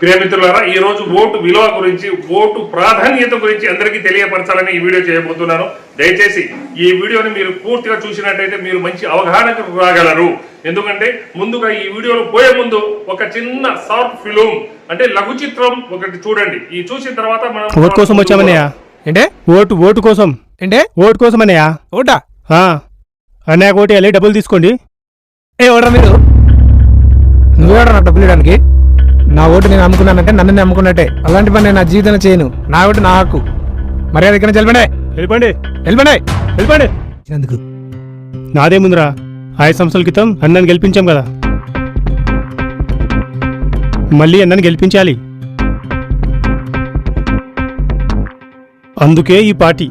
ప్రియమిత్రులారా ఈ రోజు ఓటు విలువ గురించి ఓటు ప్రాధాన్యత గురించి అందరికీ తెలియపరచాలని ఈ వీడియో చేయబోతున్నాను. దయచేసి ఈ వీడియోని మీరు పూర్తిగా చూసినట్టయితే మీరు మంచి అవగాహనకు రాగలరు. ఎందుకంటే ముందుగా ఈ వీడియోలో పోయే ముందు ఒక చిన్న షార్ట్ ఫిలిం అంటే లఘు చిత్రం ఒకటి చూడండి. ఈ చూసిన తర్వాత మనం ఓటు కోసం వచ్చామన్నయ్య. ఏంటే? ఓటు ఓటు కోసం. ఏంటే? ఓటు కోసం అన్నయ్య. ఓటా? అన్నయ్య ఓటు వెళ్ళి డబ్బులు తీసుకోండి. ఏ ఓడరా మీరు? నువ్వు ఓడరా డబ్బులు ఇవ్వడానికి? నా ఓటు నేను అమ్ముకున్నానంటే నన్ను నేను అమ్ముకున్నట్టే అలాంటి పని నేను నా జీవితంలో చేయను. నా ఓటు నా హక్కు. మర్యాద ఇక్కడ నుంచి వెళ్ళిపోండి. వెళ్ళిపోండి. వెళ్ళిపోండి. ఎందుకు నాదేముందిరా ఐదు సంవత్సరాల క్రితం అన్నని గెలిపించాం కదా. మళ్ళీ అన్నని గెలిపించాలి. అందుకే ఈ పార్టీ.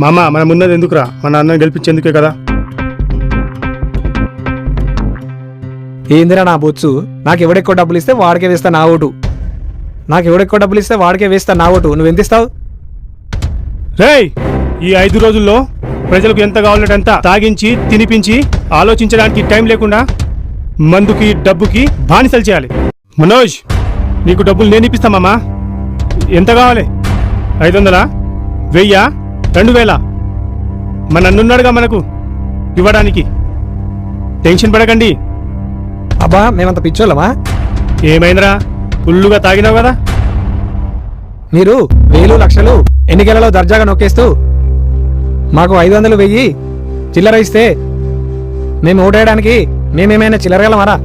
మామ మనం ఉన్నది ఎందుకురా? మన అన్నని గెలిపించేందుకే కదా. ఏందిరా నా బొచ్చు? నాకు ఎవడెక్కువ డబ్బులు ఇస్తే వాడికే వేస్తా నా ఓటు. నాకెవడెక్కువ డబ్బులు ఇస్తే వాడికే వేస్తా నా ఓటు. నువ్వు ఎంత ఇస్తావు రేయ్ ఈ ఐదు రోజుల్లో ప్రజలకు ఎంత కావాలంటే అంత తాగించి తినిపించి ఆలోచించడానికి టైం లేకుండా మందుకి డబ్బుకి బానిసలు చేయాలి. మనోజ్ నీకు డబ్బులు నేను ఇప్పిస్తామమ్మా ఎంత కావాలి? ఐదు వందలా? వెయ్యా? రెండు వేల? మన నన్నున్నాడుగా మనకు ఇవ్వడానికి. టెన్షన్ పడకండి. అబ్బా మేమంత పిచ్చోళ్ళమా? ఏమైందిరా? ఫుల్లుగా తాగినావు కదా? మీరు వేలు లక్షలు ఎన్నికలలో దర్జాగా నొక్కేస్తూ మాకు ఐదు వందలు వెయ్యి చిల్లర ఇస్తే మేము ఓటేయడానికి మేమేమైనా చిల్లరగలమారా?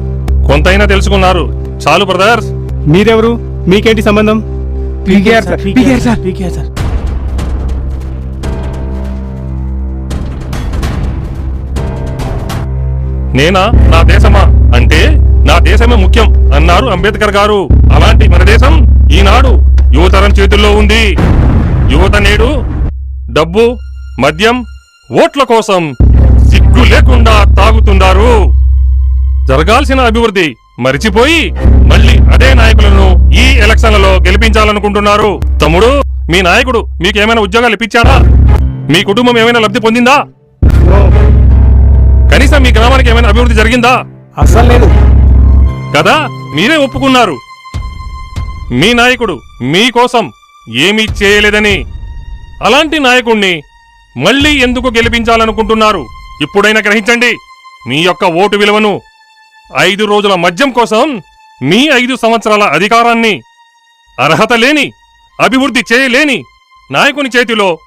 కొంతైనా తెలుసుకున్నారు. చాలు బ్రదర్స్. మీరెవరు? మీకేంటి సంబంధం? PKR sir, PKR sir. PKR sir. నేనా? నా దేశమా? అంటే నా దేశమే ముఖ్యం అన్నారు అంబేద్కర్ గారు. అలాంటి మన దేశం ఈనాడు యువతరం చేతుల్లో ఉంది. యువత నేడు డబ్బు మద్యం ఓట్ల కోసం సిగ్గు లేకుండా తాగుతున్నారు. జరగాల్సిన అభివృద్ధి మరిచిపోయి మళ్ళీ అదే నాయకులను ఈ ఎలక్షన్లలో గెలిపించాలనుకుంటున్నారు. తమ్ముడు మీ నాయకుడు మీకేమైనా ఉద్యోగాలు ఇప్పించాడా? మీ కుటుంబం ఏమైనా లబ్ధి పొందిందా? కనీసం మీ గ్రామానికి ఏమైనా అభివృద్ధి జరిగిందా? అస్సలు లేదు. కదా మీరే ఒప్పుకున్నారు. మీ నాయకుడు మీకోసం ఏమీ చేయలేదని. అలాంటి నాయకుణ్ణి మళ్ళీ ఎందుకు గెలిపించాలనుకుంటున్నారు? ఇప్పుడైనా గ్రహించండి మీ యొక్క ఓటు విలువను ఐదు రోజుల మద్యం కోసం మీ ఐదు సంవత్సరాల అధికారాన్ని అర్హత లేని అభివృద్ధి చేయలేని నాయకుని చేతిలో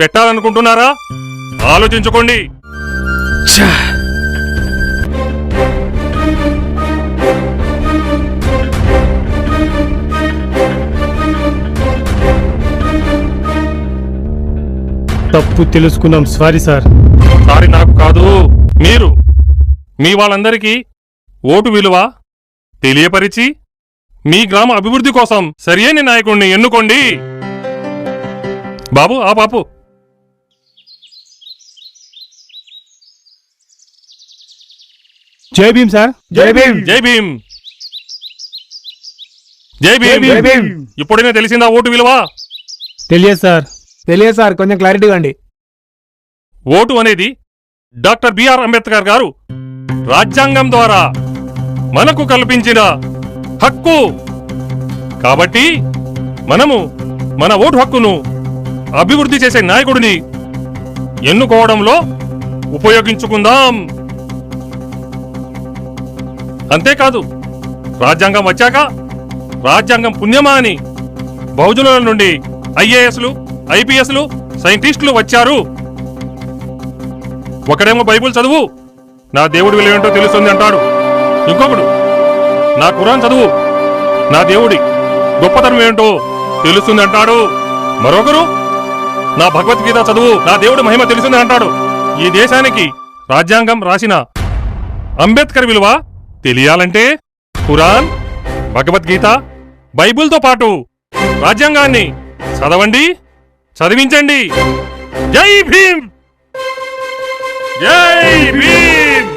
పెట్టాలనుకుంటున్నారా? ఆలోచించుకోండి. తప్పు తెలుసుకున్నాం. సారీ సార్ సారీ నాకు కాదు మీరు. మీ వాళ్ళందరికీ ఓటు విలువ తెలియపరిచి మీ గ్రామ అభివృద్ధి కోసం సరియైన నాయకుణ్ణి ఎన్నుకోండి. బాబు ఆ పాపు జై భీమ్ సార్ జై భీమ్. జై భీమ్. జై భీమ్. జై భీమ్. ఇప్పుడైనా తెలిసిందా ఓటు విలువ? తెలియదు సార్ తెలియదు సార్ కొంచెం క్లారిటీ ఇవ్వండి. ఓటు అనేది డాక్టర్ బిఆర్ అంబేద్కర్ గారు రాజ్యాంగం ద్వారా మనకు కల్పించిన హక్కు. కాబట్టి మనము మన ఓటు హక్కును అభివృద్ధి చేసే నాయకుడిని ఎన్నుకోవడంలో ఉపయోగించుకుందాం. అంతేకాదు రాజ్యాంగం వచ్చాక రాజ్యాంగం పుణ్యమా అని బహుజనుల నుండి ఐఏఎస్లు ఐపీఎస్లు సైంటిస్టులు వచ్చారు. ఒకడేమో బైబిల్ చదువు నా దేవుడు విలువేంటో తెలుస్తుంది అంటాడు. ఇంకొకడు నా కురాన్ చదువు నా దేవుడి గొప్పతనం ఏంటో తెలుస్తుంది అంటాడు. మరొకరు నా భగవద్గీత చదువు నా దేవుడి మహిమ తెలుస్తుంది అంటాడు. ఈ దేశానికి రాజ్యాంగం రాసిన అంబేద్కర్ విలువ తెలియాలంటే కురాన్ భగవద్గీత బైబుల్తో పాటు రాజ్యాంగాన్ని చదవండి. చదివించండి. జై భీమ్. జై భీమ్.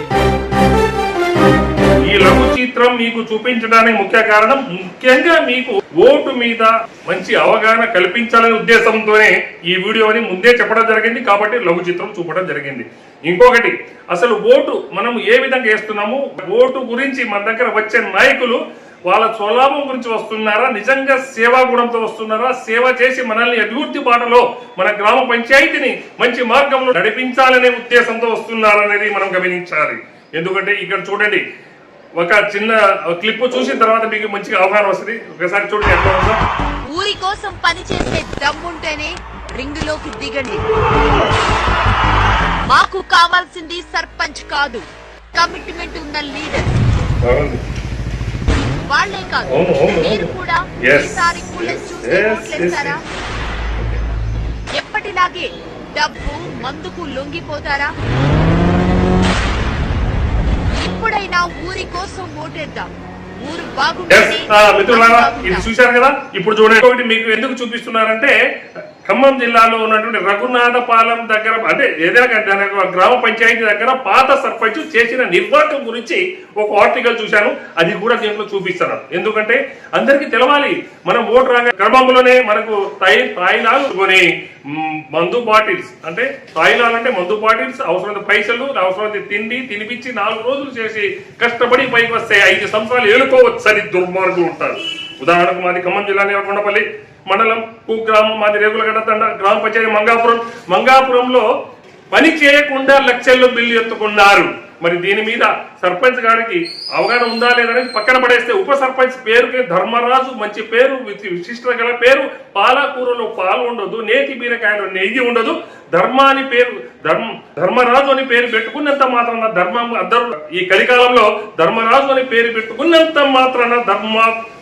ఈ లఘు చిత్రం మీకు చూపించడానికి ముఖ్య కారణం ముఖ్యంగా మీకు ఓటు మీద మంచి అవగాహన కల్పించాలనే ఉద్దేశంతోనే ఈ వీడియోని ముందే చెప్పడం జరిగింది కాబట్టి లఘు చిత్రం చూపడం జరిగింది. ఇంకొకటి అసలు ఓటు మనం ఏ విధంగా వేస్తున్నాము? ఓటు గురించి మన దగ్గర వచ్చే నాయకులు వాళ్ళ స్వలాభం గురించి వస్తున్నారా? నిజంగా సేవా గుణంతో వస్తున్నారా? సేవ చేసి మనల్ని అభివృద్ధి బాటలో మన గ్రామ పంచాయతీని మంచి మార్గంలో నడిపించాలనే ఉద్దేశంతో వస్తున్నారనేది మనం గమనించాలి. ఎందుకంటే ఇక్కడ చూడండి ఒక చిన్న క్లిప్ చూసిన తర్వాత మీకు మంచిగా అవగాహన వస్తుంది. ఒకసారి చూడండి ఎట్లా ఉందో. ఊరి కోసం పనిచేసే దమ్ముంటేనే రింగులోకి దిగండి. మాకు కావాల్సింది సర్పంచ్ కాదు కమిట్మెంట్ ఉన్న లీడర్. వాళ్ళే కాదు. మీరు. కూడా. ఈసారి ఓట్లేస్తారా ఎప్పటిలాగే డబ్బు మందుకు లొంగిపోతారా? ఇప్పుడైనా ఊరి కోసం ఓటేద్దాం. మిత్రులారా ఇది. చూశారు కదా? ఇప్పుడు చూడండి. మీకు ఎందుకు చూపిస్తున్నారంటే ఖమ్మం జిల్లాలో ఉన్నటువంటి రఘునాథపాలెం దగ్గర అంటే ఏదైనా గ్రామ పంచాయతీ దగ్గర పాత సర్పంచ్ చేసిన నిర్వాహకం గురించి ఒక ఆర్టికల్ చూశాను. అది కూడా దీంట్లో చూపిస్తాను ఎందుకంటే అందరికీ తెలవాలి మనం ఓటు రాగా క్రమంలోనే మనకు తాయి తాయిలాలు కొని మందు బాటిల్స్. అంటే తాయిలాలు అంటే మందు బాటిల్స్ అవసరమైన పైసలు అవసరమైన తిండి తినిపించి నాలుగు రోజులు చేసి కష్టపడి పైకి వస్తే ఐదు సంవత్సరాలు ఏలుకోవచ్చని దుర్మార్గులు ఉంటారు. ఉదాహరణకు మాది ఖమ్మం జిల్లా కొండపల్లి మండలం కుగ్రామం మాది రేగులగడ్డ తండ గ్రామ పంచాయతీ మంగాపురం. మంగాపురంలో పని చేయకుండా లక్షల్లో బిల్లు ఎత్తుకున్నారు. మరి దీని మీద సర్పంచ్ గారికి అవగాహన ఉందా లేదనేది పక్కన పడేస్తే ఉప సర్పంచ్ పేరుకి ధర్మరాజు మంచి పేరు విశిష్ట విశిష్టత గల పేరు. పాలకూరలో పాలు ఉండదు నేతి బీరకాయలో నెయ్యి ఉండదు. ధర్మాని పేరు ధర్మ ధర్మరాజు అని పేరు పెట్టుకున్నంత మాత్రాన ధర్మం అందరూ ఈ కలికాలంలో ధర్మరాజు అని పేరు పెట్టుకున్నంత మాత్రాన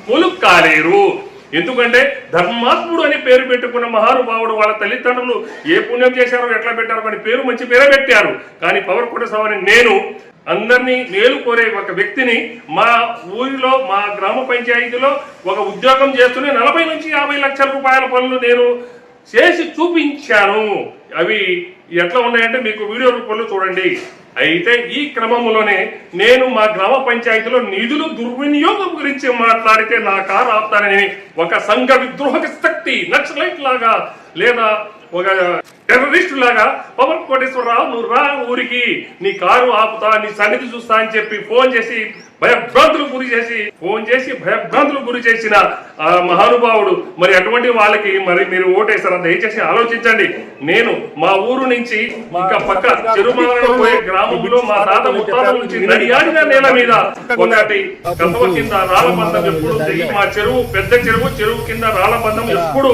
ధర్మాత్ములు కాలేరు ఎందుకంటే ధర్మాత్ముడు అని పేరు పెట్టుకున్న మహానుభావుడు వాళ్ళ తల్లిదండ్రులు ఏ పుణ్యం చేశారో ఎట్లా పెట్టారో అని పేరు మంచి పేరే పెట్టారు. కానీ పవర్ కుటుంబం నేను అందరినీ మేలు కోరే ఒక వ్యక్తిని మా ఊరిలో మా గ్రామ పంచాయతీలో ఒక ఉద్యోగం చేస్తూనే నలభై నుంచి యాభై లక్షల రూపాయల పనులు నేను చేసి చూపించాను. అవి ఎట్లా ఉన్నాయంటే మీకు వీడియో రూపంలో చూడండి. అయితే ఈ క్రమంలోనే నేను మా గ్రామ పంచాయతీలో నిధులు దుర్వినియోగం గురించి మాట్లాడితే నా కారు ఆపుతానని ఒక సంఘ విద్రోహ శక్తి నక్సలైట్ లాగా లేదా ఒక టెర్రరిస్ట్ లాగా పవన్ కోటేశ్వరరావు నువ్వు రా ఊరికి నీ కారు ఆపుతా నీ సన్నిధి చూస్తా అని చెప్పి ఫోన్ చేసి భయభ్రాంతులకు గురి చేసి ఫోన్ చేసి భయభ్రాంతులకు గురి చేసిన ఆ మహానుభావుడు. మరి అటువంటి వాళ్ళకి మరి మీరు ఓటేస్తారా? దయచేసి ఆలోచించండి. నేను మా ఊరు నుంచి ఇంకా పక్క చెరుమాలలో పోయే గ్రామంలో మా తాత ముత్తాతల నుంచి నడియాడిన నేల మీద ఒకటి కప్పవ కింద రాళ్ళ బంధం ఎప్పుడు మా చెరువు పెద్ద చెరువు చెరువు కింద రాళ్ళ బంధం ఎప్పుడు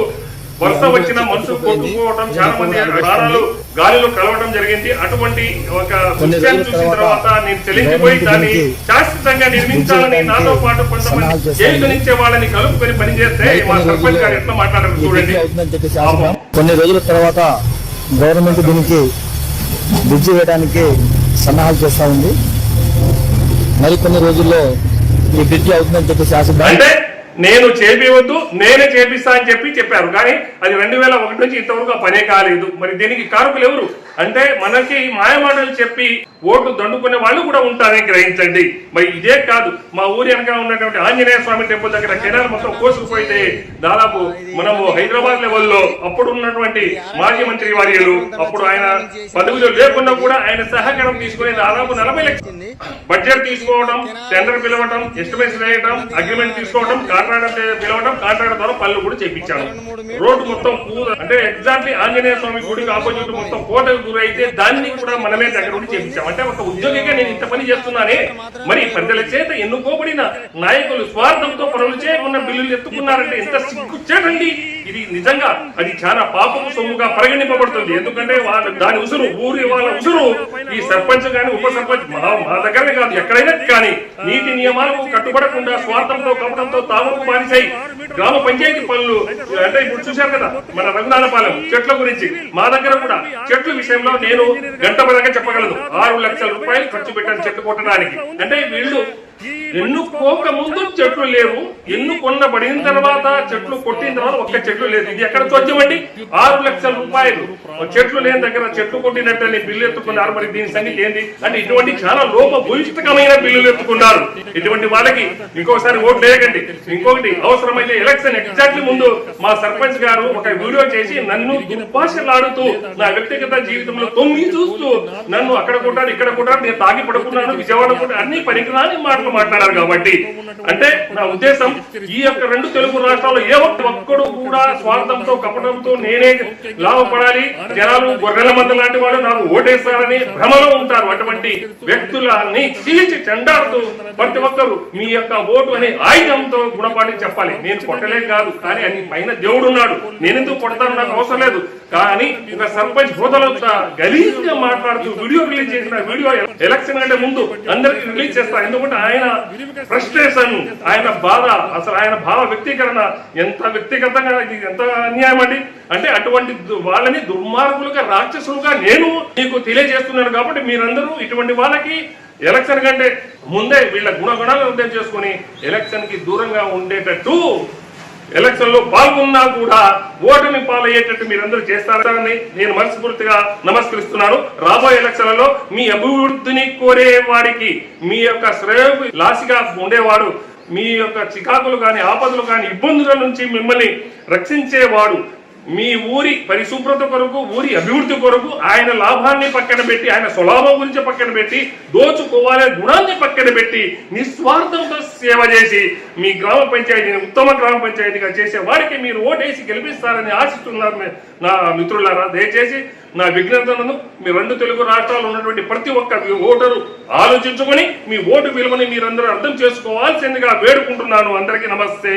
వరుస వచ్చిన మనుషులు కొట్టుకోవడం చాలా మంది ప్రాణాలు గాలిలో కలవడం జరిగింది. అటువంటి ఒక దృశ్యాన్ని చూసిన తర్వాత నేను చెల్లించిపోయి దాన్ని శాశ్వతంగా నిర్మించాలని నాతో పాటు కొంతమంది చేయుతనిచ్చే వాళ్ళని కలుపుకొని పనిచేస్తే మా సర్పంచ్ గారు ఎట్లా మాట్లాడారు చూడండి. కొన్ని రోజుల తర్వాత గవర్నమెంట్ దీనికి బ్రిడ్జి వేయడానికి సన్నాహాలు చేస్తా ఉంది. మరికొన్ని రోజుల్లో ఈ బ్రిడ్జి అవుతుందని చెప్పేసి అంటే నేను చేపివద్దు నేనే చేపిస్తా అని చెప్పి చెప్పారు. కానీ అది రెండు వేల ఒకటి నుంచి ఇంతవరకు పనే కాలేదు. మరి దీనికి కారకులు ఎవరు? అంటే మనకి మాయమాటలు చెప్పి ఓట్లు దండుకునే వాళ్ళు కూడా ఉంటారని గ్రహించండి. మరి ఇదే కాదు మా ఊరి వెనక ఉన్నటువంటి ఆంజనేయ స్వామి టెంపుల్ దగ్గర కెనాల్ మొత్తం కోసుకుపోయితే దాదాపు మనము హైదరాబాద్ లెవెల్లో అప్పుడు ఉన్నటువంటి మాజీ మంత్రి వర్యులు అప్పుడు ఆయన పదవిలో లేకుండా కూడా ఆయన సహకారం తీసుకుని దాదాపు నలభై లక్షలు. బడ్జెట్ తీసుకోవడం టెండర్ పిలవడం ఎస్టిమేషన్ వేయడం అగ్రిమెంట్ తీసుకోవడం కాంట్రాక్టర్ పిలవడం కాంట్రాక్టర్ ద్వారా పనులు కూడా చేపించాను. రోడ్డు మొత్తం అంటే ఎగ్జాక్ట్లీ ఆంజనేయ స్వామి గుడికి ఆపోజిట్ మొత్తం కోటకు గురైతే దాన్ని కూడా మనమే దగ్గర ఉండి చేపించాం. అంటే ఒక ఉద్యోగిగా నేను ఇంత పని చేస్తున్నానే మరి ప్రజల చేత ఎన్నుకోబడిన నాయకులు స్వార్థంతో పనులు చేయకుండా బిల్లులు ఎత్తుకున్నారంటే ఎంత సిగ్గు చేయండి ఇది నిజంగా అది చాలా పాపము సొమ్ముగా పరిగణింపబడుతుంది. ఎందుకంటే వాళ్ళ దాని ఉసురు ఊరి వాళ్ళ ఉసురు ఈ సర్పంచ్ కానీ ఉప సర్పంచ్ మా దగ్గరనే కాదు ఎక్కడైనా కానీ. నీతి నియమాలకు కట్టుబడకుండా స్వార్థంతో కపటంతో తామకు బానిసై గ్రామ పంచాయతీ పనులు అంటే ఇప్పుడు చూశారు కదా మన రఘునాథపాలెం చెట్ల గురించి. మా దగ్గర కూడా చెట్ల విషయంలో నేను గంట చెప్పగలను. ఆరు లక్షల రూపాయలు ఖర్చు పెట్టాను చెట్టు కొట్టడానికి. అంటే వీళ్ళు ఎన్నుకోక ముందు చెట్లు లేవు. ఎన్నుకొన్నబడిన తర్వాత చెట్లు కొట్టిన తర్వాత ఒక్క చెట్లు లేదు. ఇది ఎక్కడ తోచమండి ఆరు లక్షల రూపాయలు. చెట్లు లేని దగ్గర చెట్లు కొట్టినట్టని బిల్లు ఎత్తుకున్నారు మరి దీని సంగతి ఏంది? అంటే ఇటువంటి చాలా లోపభూయిష్టకమైన బిల్లులు ఎత్తుకున్నారు ఇటువంటి వాళ్ళకి ఇంకొకసారి ఓట్లు వేయకండి. ఇంకొకటి అవసరమైతే ఎలక్షన్ ఎగ్జాక్ట్లీ ముందు మా సర్పంచ్ గారు ఒక వీడియో చేసి నన్ను దుర్భాషలాడుతూ నా వ్యక్తిగత జీవితంలో తొమ్మిది చూస్తూ నన్ను అక్కడ కొట్టాడు ఇక్కడ కొట్టాడు నేను తాగి పడుకున్నాను విజయవాడ కూడా అన్ని పరికరాన్ని మాటలు మాట్లాడారు కాబట్టి. అంటే నా ఉద్దేశం ఈ యొక్క రెండు తెలుగు రాష్ట్రాల్లో ఏ ఒక్క ఒక్కడు కూడా స్వార్థంతో కపటంతో నేనే లాభపడాలి. జనాలు గొర్రెల మంద లాంటి వాళ్ళు నాకు ఓటేస్తారని భ్రమలో ఉంటారు. అటువంటి వ్యక్తులని చీల్చి చెండాడుతూ ప్రతి ఒక్కరు మీ యొక్క ఓటు అనే ఆయుధంతో గుణపాఠం చెప్పాలి. నేను కొట్టలే కాదు కానీ అని పైన దేవుడు ఉన్నాడు. నేనెందుకు కొడతాను నాకు అవసరం లేదు. కానీ ఒక సర్పంచ్ హోదాలో గలీజ్గా మాట్లాడుతూ వీడియో రిలీజ్ చేసిన వీడియో ఎలక్షన్ కంటే ముందు అందరికి రిలీజ్ చేస్తా. ఎందుకంటే ఆయన ఫ్రస్ట్రేషన్ ఆయన బాధ అసలు ఆయన భావ వ్యక్తీకరణ ఎంత వ్యక్తిగతంగా ఇది ఎంత అన్యాయం అండి? అంటే అటువంటి వాళ్ళని దుర్మార్గులుగా రాక్షసులుగా నేను మీకు తెలియజేస్తున్నాను కాబట్టి మీరందరూ ఇటువంటి వాళ్ళకి ఎలక్షన్ కంటే ముందే వీళ్ళ గుణగుణాలను అర్థం చేసుకుని ఎలక్షన్కి దూరంగా ఉండేటట్టు ఎలక్షన్లో పాల్గొన్నా కూడా ఓటమి పాలయ్యేటట్టు మీరందరూ చేస్తారని నేను మనస్ఫూర్తిగా నమస్కరిస్తున్నాను. రాబోయే ఎలక్షన్లలో మీ అభివృద్ధిని కోరే వాడికి మీ యొక్క శ్రేయకు లాసిగా ఉండేవాడు మీ యొక్క చికాకులు కానీ ఆపదలు కానీ ఇబ్బందుల నుంచి మిమ్మల్ని రక్షించేవాడు మీ ఊరి పరిశుభ్రత కొరకు ఊరి అభివృద్ధి కొరకు ఆయన లాభాన్ని పక్కన పెట్టి ఆయన స్వలాభం గురించి పక్కన పెట్టి దోచుకోవాలనే గుణాన్ని పక్కన పెట్టి నిస్వార్థంతో సేవ చేసి మీ గ్రామ పంచాయతీని ఉత్తమ గ్రామ పంచాయతీగా చేసే వారికి మీరు ఓటేసి గెలిపిస్తారని ఆశిస్తున్నారు నా మిత్రులారా దయచేసి నా విజ్ఞతలను మీ రెండు తెలుగు రాష్ట్రాల్లో ఉన్నటువంటి ప్రతి ఒక్క ఓటరు ఆలోచించుకొని మీ ఓటు విలువని మీరందరూ అర్థం చేసుకోవాల్సిందిగా వేడుకుంటున్నాను. అందరికీ నమస్తే.